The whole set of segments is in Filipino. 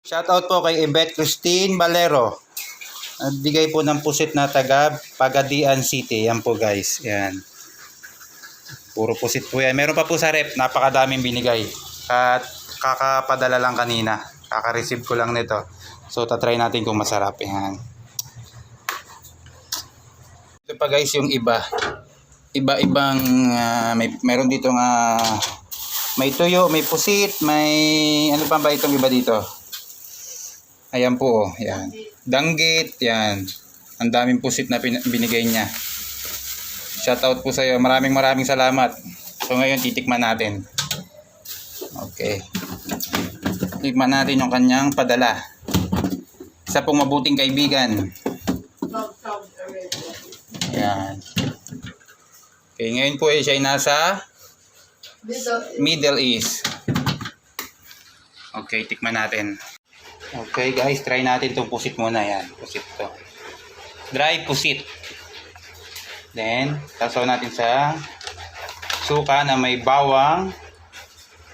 Shoutout po kay Yvette Christine Valero. Nagbigay po ng pusit na taga Pagadian City. Yan po guys. Yan. Puro pusit po yan. Meron pa po sa rep. Napakadaming binigay. At kakapadala lang kanina. Kaka-receive ko lang nito. So, tatry natin kung masarap. Yan. Ito pa guys yung iba. Iba-ibang ah, may meron dito nga may tuyo, may pusit, may ano pa ba itong iba dito? Ayan po, oh, yan. Danggit, yan. Ang daming pusit na binigay niya. Shoutout po sa iyo. Maraming maraming salamat. So ngayon titikman natin. Okay. Tikman natin yung kanyang padala. Isa pong mabuting kaibigan. Ayan. Okay, ngayon po eh, siya ay nasa Middle East. Okay, tikman natin. Okay guys, try natin itong pusit muna. Yan, pusit to. Dry pusit. Then, tasaw natin sa suka na may bawang,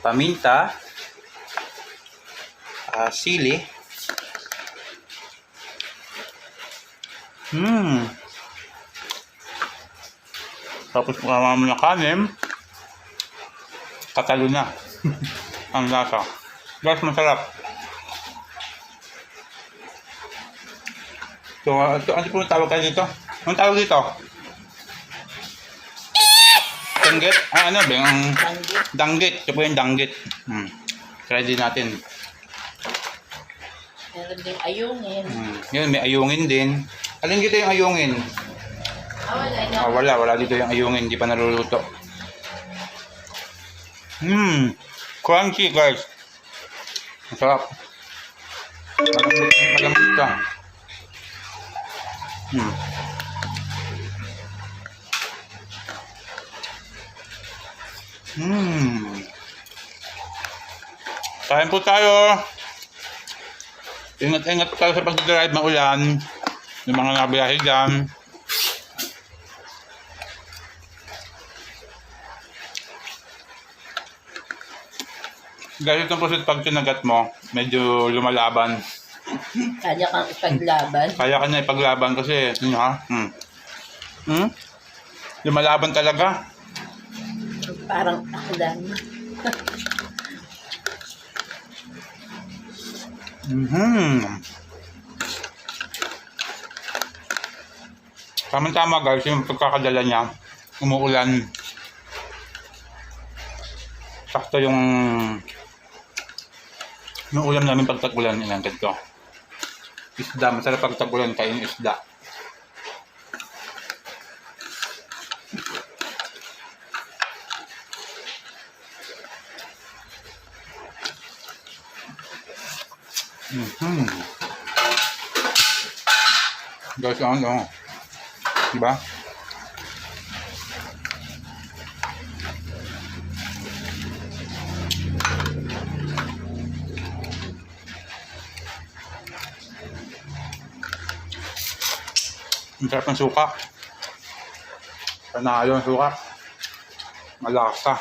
paminta, ah, sili. Hmm. Tapos mukha mo na kanin. Katalo na. Ang lasa. Guys, masarap. So, ito, ano po tawag kayo dito? Anong tawag dito? Danggit? Ah, ano ba? Ang danggit. Ito po yung danggit. Hmm. Try din natin. Meron din ayungin. Hmm. Yun, may ayungin din. Alin dito yung ayungin? Ah, wala na. Ah, wala. Wala dito yung ayungin. Hindi pa naluluto. Hmm. Crunchy, guys. Masarap. Malambot, malambot ka. Hmm. Hmm. Kain po tayo. Ingat-ingat tayo sa pag-drive maulan. Yung mga nabiyahe dyan. Dahil itong pusit pag mo, medyo lumalaban. Kanya kang ipaglaban. Kaya ka na ipaglaban kasi, ano ha? Hmm. Hmm? Lumalaban talaga. Parang aklan. Mhm. Tama-tama guys, yung pagkakadala niya, umuulan. Sakto yung yung ulam namin pagtagulan ilang ganito. Isda, masarap pagtagulan kain isda. Mhm. Guys, ano? Diba? Ang sarap ng suka. Panalo ang suka. Malasa.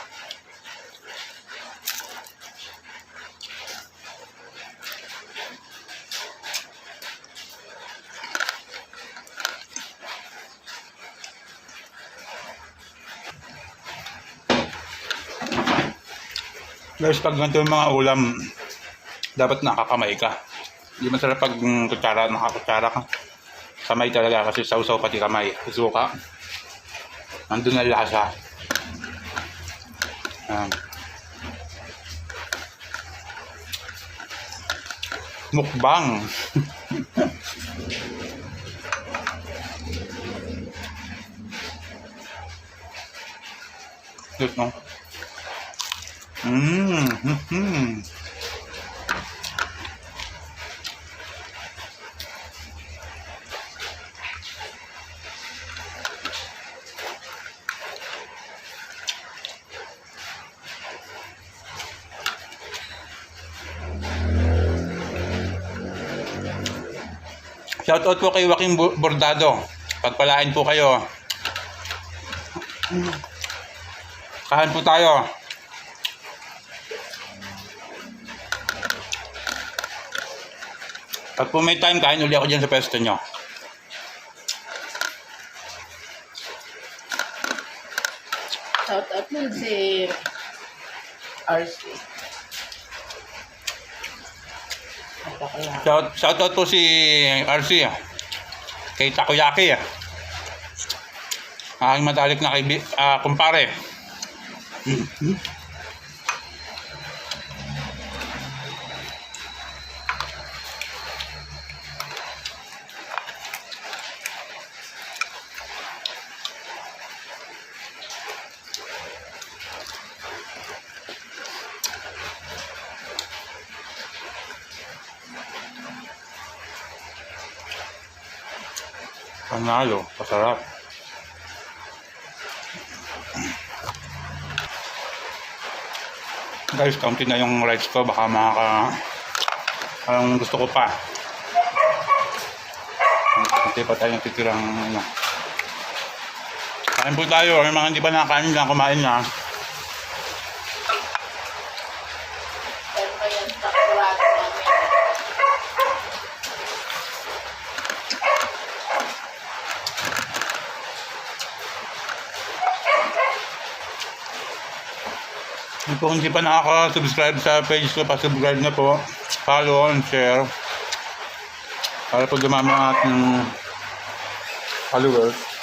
Guys, pag ganito yung mga ulam, dapat nakakamay ka. Hindi masarap pag kutsara, nakakutsara ka. Kamay talaga kasi sausaw pati kamay. Suka. Nandun na lasa. Ayan. Mukbang. Good, no? Mmm. Mm-hmm. Shoutout po kay Joaquin Bordado. Pagpalain po kayo. Kahan po tayo. Pag po may time, kain uli ako dyan sa pwesto nyo. Shout out nun si RC. Shout, shout out po si RC ah. Kay Takoyaki ah. Aking matalik na kaibi, ah, kumpare. Panalo, pasarap. Guys, kaunti na yung rights ko. Baka makaka... Ang gusto ko pa. Hindi pa tayong titirang ano. Kain po tayo. Yung mga hindi pa nakakain lang, kumain na. Pero kaya po hindi pa nakaka-subscribe sa page ko, pa-subscribe na po. Follow and share. Para po dumami ang ating followers.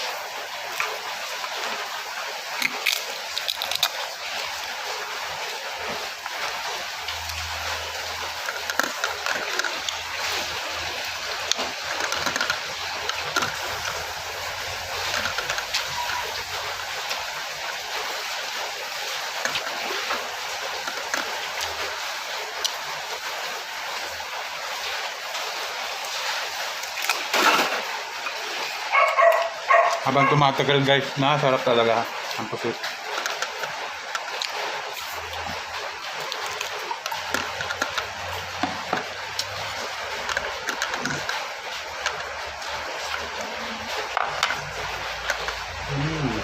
Habang tumatagal guys, nakasarap talaga ang pusit. Mm.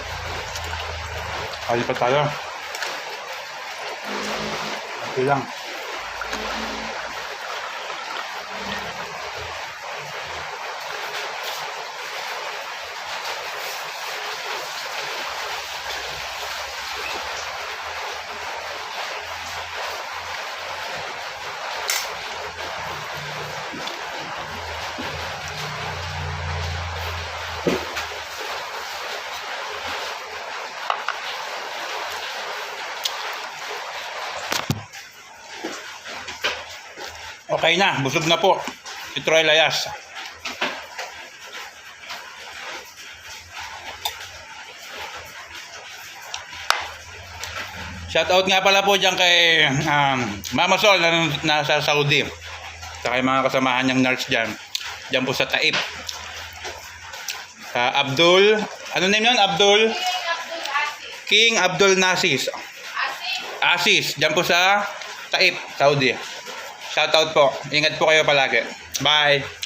Kali pa tayo. Okay lang. Okay na, busog na po. Si Troy Layas. Shoutout nga pala po dyan kay um, Mama Sol na nasa Saudi. Sa kay mga kasamahan niyang nurse dyan. Dyan po sa Taip. Sa Abdul, ano name yun? Abdul? King Abdul Nasis. Asis, dyan po sa Taip, Saudi. Shoutout po. Ingat po kayo palagi. Bye.